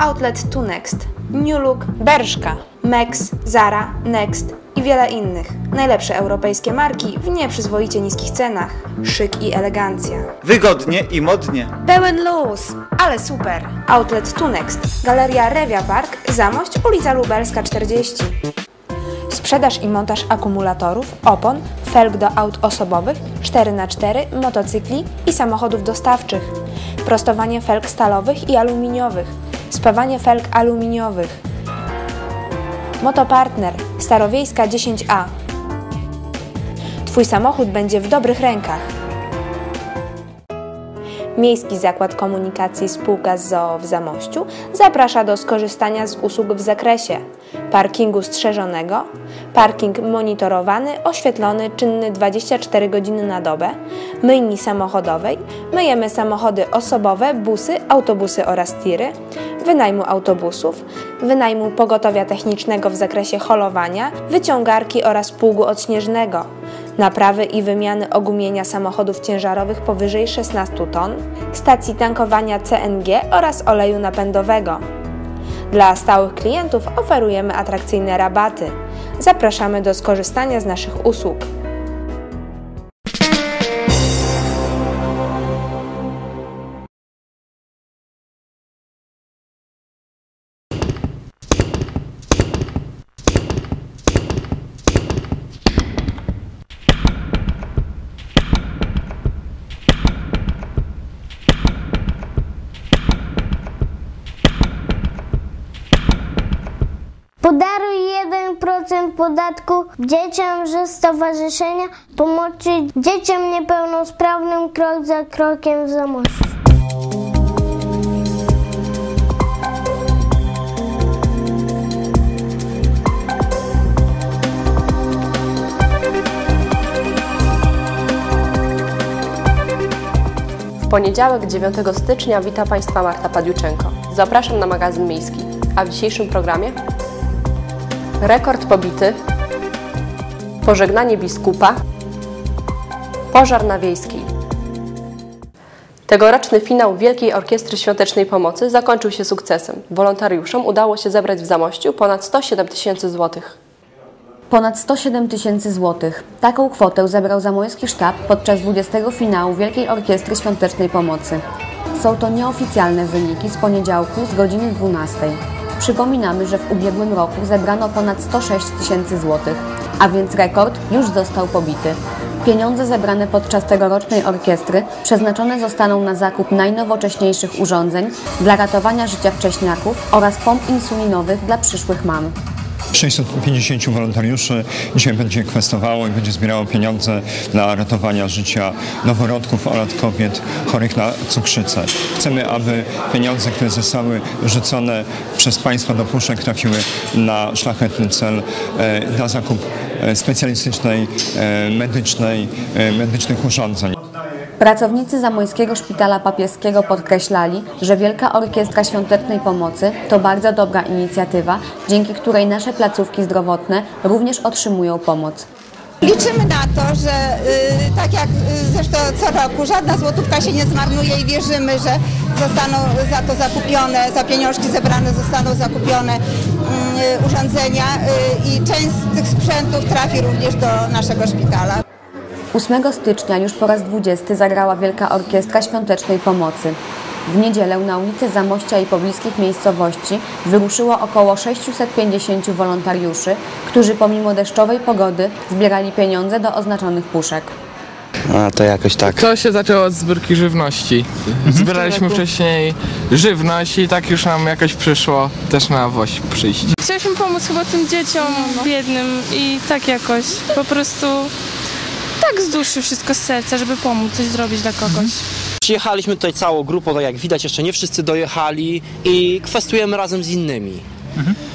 Outlet To Next, New Look, Berszka, Max, Zara, Next i wiele innych. Najlepsze europejskie marki w nieprzyzwoicie niskich cenach. Szyk i elegancja. Wygodnie i modnie. pełen luz. Ale super! Outlet To Next, Galeria Rewia Park, Zamość, ulica Lubelska 40. Sprzedaż i montaż akumulatorów, opon, felg do aut osobowych, 4x4, motocykli i samochodów dostawczych. Prostowanie felg stalowych i aluminiowych. Spawanie felg aluminiowych. Motopartner, Starowiejska 10A. Twój samochód będzie w dobrych rękach. Miejski Zakład Komunikacji Spółka ZOO w Zamościu zaprasza do skorzystania z usług w zakresie parkingu strzeżonego, parking monitorowany, oświetlony, czynny 24 godziny na dobę, myjni samochodowej, myjemy samochody osobowe, busy, autobusy oraz tiry, wynajmu autobusów, wynajmu pogotowia technicznego w zakresie holowania, wyciągarki oraz pługu odśnieżnego, naprawy i wymiany ogumienia samochodów ciężarowych powyżej 16 ton, stacji tankowania CNG oraz oleju napędowego. Dla stałych klientów oferujemy atrakcyjne rabaty. Zapraszamy do skorzystania z naszych usług. 1% podatku dzieciom ze Stowarzyszenia Pomocy Dzieciom Niepełnosprawnym krok za krokiem w Zamościu. W poniedziałek 9 stycznia wita Państwa Marta Padiuczenko. Zapraszam na magazyn miejski. A w dzisiejszym programie rekord pobity, pożegnanie biskupa, pożar na wiejskiej. Tegoroczny finał Wielkiej Orkiestry Świątecznej Pomocy zakończył się sukcesem. Wolontariuszom udało się zebrać w Zamościu ponad 107 tysięcy złotych. Ponad 107 tysięcy złotych. Taką kwotę zebrał zamojski sztab podczas 20 finału Wielkiej Orkiestry Świątecznej Pomocy. Są to nieoficjalne wyniki z poniedziałku z godziny 12. Przypominamy, że w ubiegłym roku zebrano ponad 106 tysięcy złotych, a więc rekord już został pobity. Pieniądze zebrane podczas tegorocznej orkiestry przeznaczone zostaną na zakup najnowocześniejszych urządzeń dla ratowania życia wcześniaków oraz pomp insulinowych dla przyszłych mam. 650 wolontariuszy dzisiaj będzie kwestowało i będzie zbierało pieniądze dla ratowania życia noworodków oraz kobiet chorych na cukrzycę. Chcemy, aby pieniądze, które zostały rzucone przez państwa do puszek trafiły na szlachetny cel, e, na zakup e, specjalistycznej, e, medycznej, medycznych urządzeń. Pracownicy Zamojskiego Szpitala Papieskiego podkreślali, że Wielka Orkiestra Świątecznej Pomocy to bardzo dobra inicjatywa, dzięki której nasze placówki zdrowotne również otrzymują pomoc. Liczymy na to, że y, tak jak y, zresztą co roku, żadna złotówka się nie zmarnuje i wierzymy, że zostaną za to zakupione, za pieniążki zebrane zostaną zakupione y, urządzenia y, i część z tych sprzętów trafi również do naszego szpitala. 8 stycznia już po raz 20 zagrała Wielka Orkiestra Świątecznej Pomocy. W niedzielę na ulicy Zamościa i pobliskich miejscowości wyruszyło około 650 wolontariuszy, którzy pomimo deszczowej pogody zbierali pieniądze do oznaczonych puszek. A to jakoś tak. To się zaczęło od zbiórki żywności. Zbieraliśmy wcześniej żywność i tak już nam jakoś przyszło też na woś przyjść. Chcieliśmy pomóc chyba tym dzieciom biednym i tak jakoś po prostu tak z duszy, wszystko z serca, żeby pomóc, coś zrobić dla kogoś. Przyjechaliśmy tutaj całą grupą, tak jak widać jeszcze nie wszyscy dojechali i kwestujemy razem z innymi.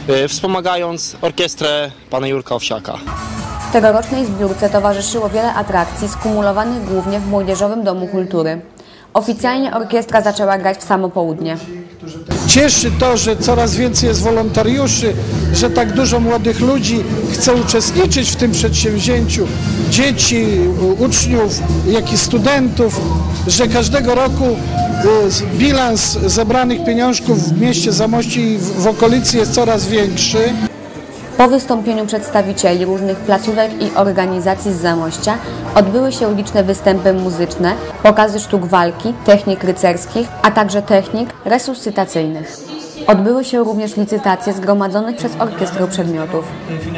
Y, Wspomagając orkiestrę pana Jurka Owsiaka. Tegorocznej zbiórce towarzyszyło wiele atrakcji skumulowanych głównie w Młodzieżowym Domu Kultury. Oficjalnie orkiestra zaczęła grać w samo południe. Cieszy to, że coraz więcej jest wolontariuszy, że tak dużo młodych ludzi chce uczestniczyć w tym przedsięwzięciu. Dzieci, uczniów, jak i studentów, że każdego roku y, bilans zebranych pieniążków w mieście Zamości i w okolicy jest coraz większy. Po wystąpieniu przedstawicieli różnych placówek i organizacji z Zamościa odbyły się liczne występy muzyczne, pokazy sztuk walki, technik rycerskich, a także technik resuscytacyjnych. Odbyły się również licytacje zgromadzonych przez orkiestrę przedmiotów.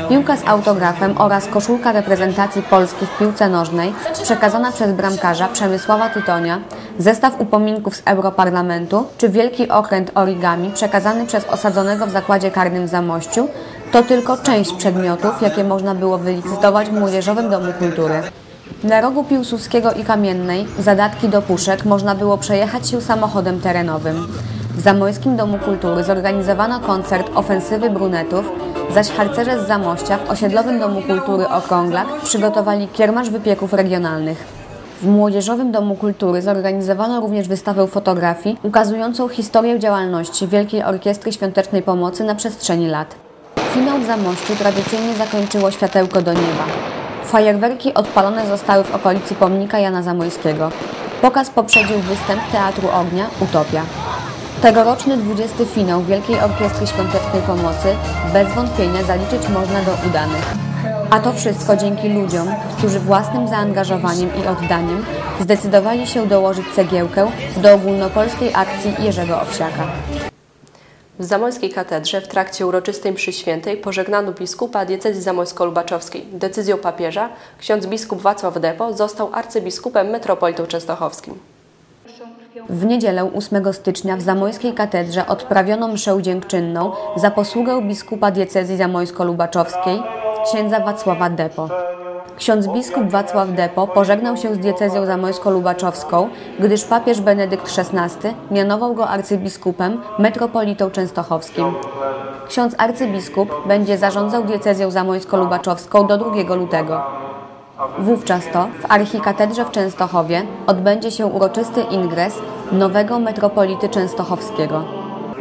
Piłka z autografem oraz koszulka reprezentacji Polski w piłce nożnej przekazana przez bramkarza Przemysława Tytonia, zestaw upominków z Europarlamentu czy wielki okręt origami przekazany przez osadzonego w zakładzie karnym w Zamościu to tylko część przedmiotów, jakie można było wylicytować w Młodzieżowym Domu Kultury. Na rogu Piłsudskiego i Kamiennej, zadatki do puszek, można było przejechać się samochodem terenowym. W Zamojskim Domu Kultury zorganizowano koncert Ofensywy Brunetów, zaś harcerze z Zamościa w Osiedlowym Domu Kultury Okrąglak przygotowali kiermasz wypieków regionalnych. W Młodzieżowym Domu Kultury zorganizowano również wystawę fotografii ukazującą historię działalności Wielkiej Orkiestry Świątecznej Pomocy na przestrzeni lat. Finał w Zamościu tradycyjnie zakończyło światełko do nieba. Fajerwerki odpalone zostały w okolicy pomnika Jana Zamojskiego. Pokaz poprzedził występ Teatru Ognia Utopia. Tegoroczny 20. finał Wielkiej Orkiestry Świątecznej Pomocy bez wątpienia zaliczyć można do udanych. A to wszystko dzięki ludziom, którzy własnym zaangażowaniem i oddaniem zdecydowali się dołożyć cegiełkę do ogólnopolskiej akcji Jerzego Owsiaka. W Zamojskiej Katedrze w trakcie uroczystej mszy świętej pożegnano biskupa diecezji zamojsko-lubaczowskiej. Decyzją papieża ksiądz biskup Wacław Depo został arcybiskupem metropolitą częstochowskim. W niedzielę 8 stycznia w Zamojskiej Katedrze odprawiono mszę dziękczynną za posługę biskupa diecezji zamojsko-lubaczowskiej, księdza Wacława Depo. Ksiądz biskup Wacław Depo pożegnał się z diecezją zamojsko-lubaczowską, gdyż papież Benedykt XVI mianował go arcybiskupem, metropolitą częstochowskim. Ksiądz arcybiskup będzie zarządzał diecezją zamojsko-lubaczowską do 2 lutego. Wówczas to w archikatedrze w Częstochowie odbędzie się uroczysty ingres nowego metropolity częstochowskiego.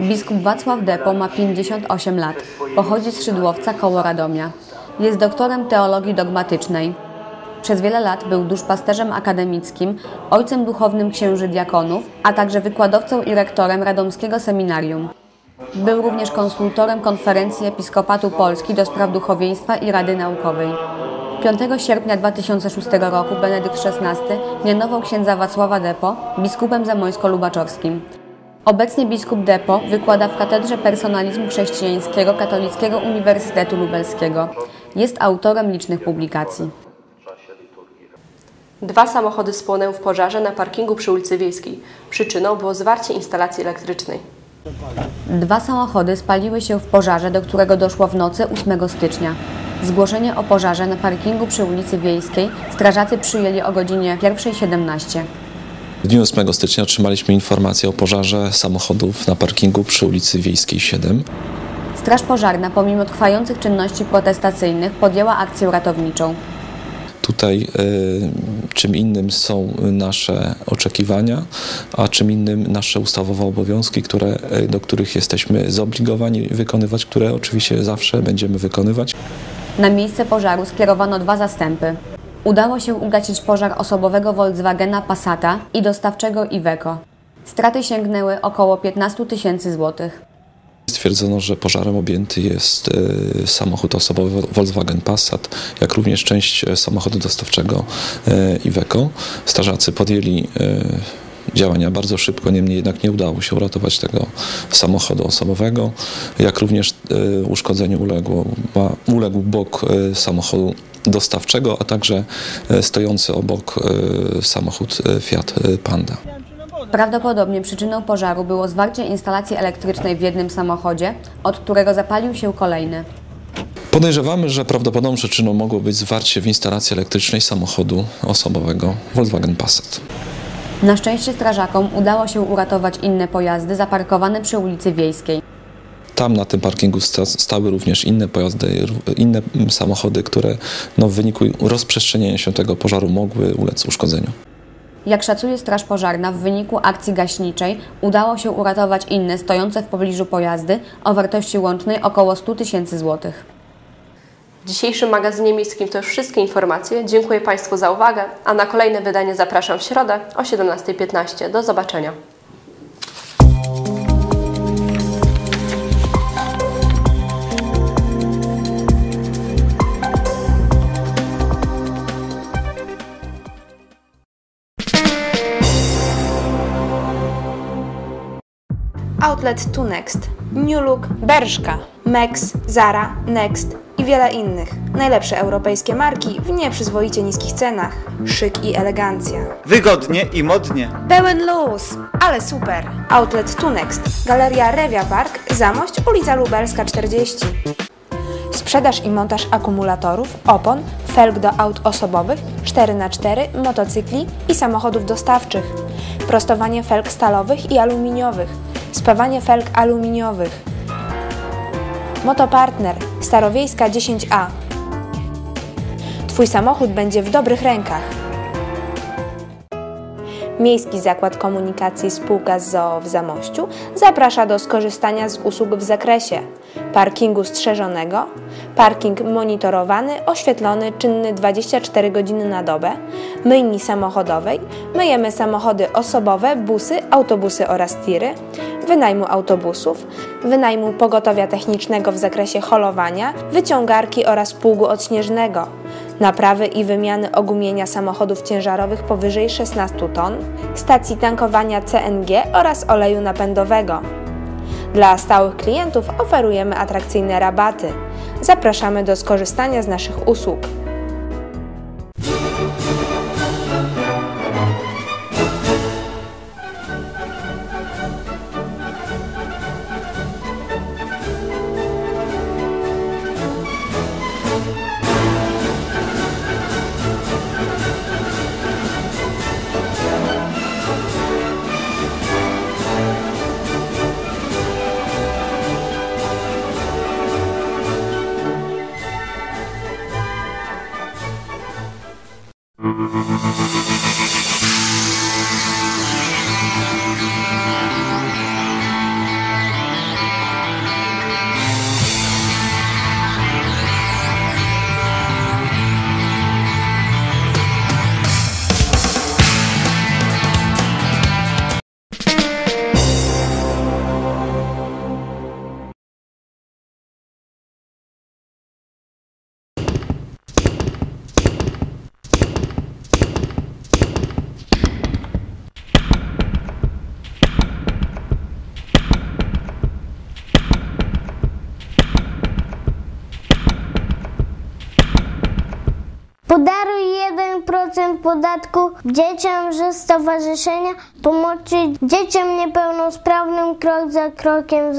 Biskup Wacław Depo ma 58 lat. Pochodzi z Szydłowca koło Radomia. Jest doktorem teologii dogmatycznej. Przez wiele lat był duszpasterzem akademickim, ojcem duchownym księży diakonów, a także wykładowcą i rektorem Radomskiego Seminarium. Był również konsultorem Konferencji Episkopatu Polski do spraw duchowieństwa i Rady Naukowej. 5 sierpnia 2006 roku Benedykt XVI mianował księdza Wacława Depo biskupem zamojsko-lubaczowskim. Obecnie biskup Depo wykłada w Katedrze Personalizmu Chrześcijańskiego Katolickiego Uniwersytetu Lubelskiego. Jest autorem licznych publikacji. Dwa samochody spłonęły w pożarze na parkingu przy ulicy Wiejskiej. Przyczyną było zwarcie instalacji elektrycznej. Dwa samochody spaliły się w pożarze, do którego doszło w nocy 8 stycznia. Zgłoszenie o pożarze na parkingu przy ulicy Wiejskiej strażacy przyjęli o godzinie 1.17. W dniu 8 stycznia otrzymaliśmy informację o pożarze samochodów na parkingu przy ulicy Wiejskiej 7. Straż Pożarna, pomimo trwających czynności protestacyjnych, podjęła akcję ratowniczą. Tutaj y, czym innym są nasze oczekiwania, a czym innym nasze ustawowe obowiązki, które, y, do których jesteśmy zobligowani wykonywać, które oczywiście zawsze będziemy wykonywać. Na miejsce pożaru skierowano dwa zastępy. Udało się ugasić pożar osobowego Volkswagena Passata i dostawczego Iveco. Straty sięgnęły około 15 tysięcy złotych. Stwierdzono, że pożarem objęty jest y, samochód osobowy Volkswagen Passat, jak również część y, samochodu dostawczego y, Iveco. Strażacy podjęli działania bardzo szybko, niemniej jednak nie udało się uratować tego samochodu osobowego, jak również uszkodzeniu uległo, uległ bok samochodu dostawczego, a także stojący obok samochód Fiat Panda. Prawdopodobnie przyczyną pożaru było zwarcie instalacji elektrycznej w jednym samochodzie, od którego zapalił się kolejny. Podejrzewamy, że prawdopodobną przyczyną mogło być zwarcie w instalacji elektrycznej samochodu osobowego Volkswagen Passat. Na szczęście strażakom udało się uratować inne pojazdy zaparkowane przy ulicy Wiejskiej. Tam na tym parkingu stały również inne pojazdy, inne samochody, które no, w wyniku rozprzestrzenienia się tego pożaru mogły ulec uszkodzeniu. Jak szacuje Straż Pożarna, w wyniku akcji gaśniczej udało się uratować inne stojące w pobliżu pojazdy o wartości łącznej około 100 tysięcy złotych. W dzisiejszym magazynie miejskim to już wszystkie informacje. Dziękuję Państwu za uwagę, a na kolejne wydanie zapraszam w środę o 17.15. Do zobaczenia. Outlet To Next, New Look, Bershka, Mex, Zara, Next i wiele innych. Najlepsze europejskie marki w nieprzyzwoicie niskich cenach. Szyk i elegancja. Wygodnie i modnie. Pełen luz, ale super. Outlet To Next, Galeria Rewia Park, Zamość, ulica Lubelska 40. Sprzedaż i montaż akumulatorów, opon, felg do aut osobowych, 4x4, motocykli i samochodów dostawczych. Prostowanie felg stalowych i aluminiowych. Spawanie felg aluminiowych. Motopartner, Starowiejska 10A. Twój samochód będzie w dobrych rękach. Miejski Zakład Komunikacji Spółka z ZOO w Zamościu zaprasza do skorzystania z usług w zakresie. Parkingu strzeżonego, parking monitorowany, oświetlony, czynny 24 godziny na dobę, myjni samochodowej, myjemy samochody osobowe, busy, autobusy oraz tiry, wynajmu autobusów, wynajmu pogotowia technicznego w zakresie holowania, wyciągarki oraz pługu odśnieżnego, naprawy i wymiany ogumienia samochodów ciężarowych powyżej 16 ton, stacji tankowania CNG oraz oleju napędowego. Dla stałych klientów oferujemy atrakcyjne rabaty. Zapraszamy do skorzystania z naszych usług. 1% podatku dzieciom ze Stowarzyszenia Pomocy Dzieciom Niepełnosprawnym krok za krokiem.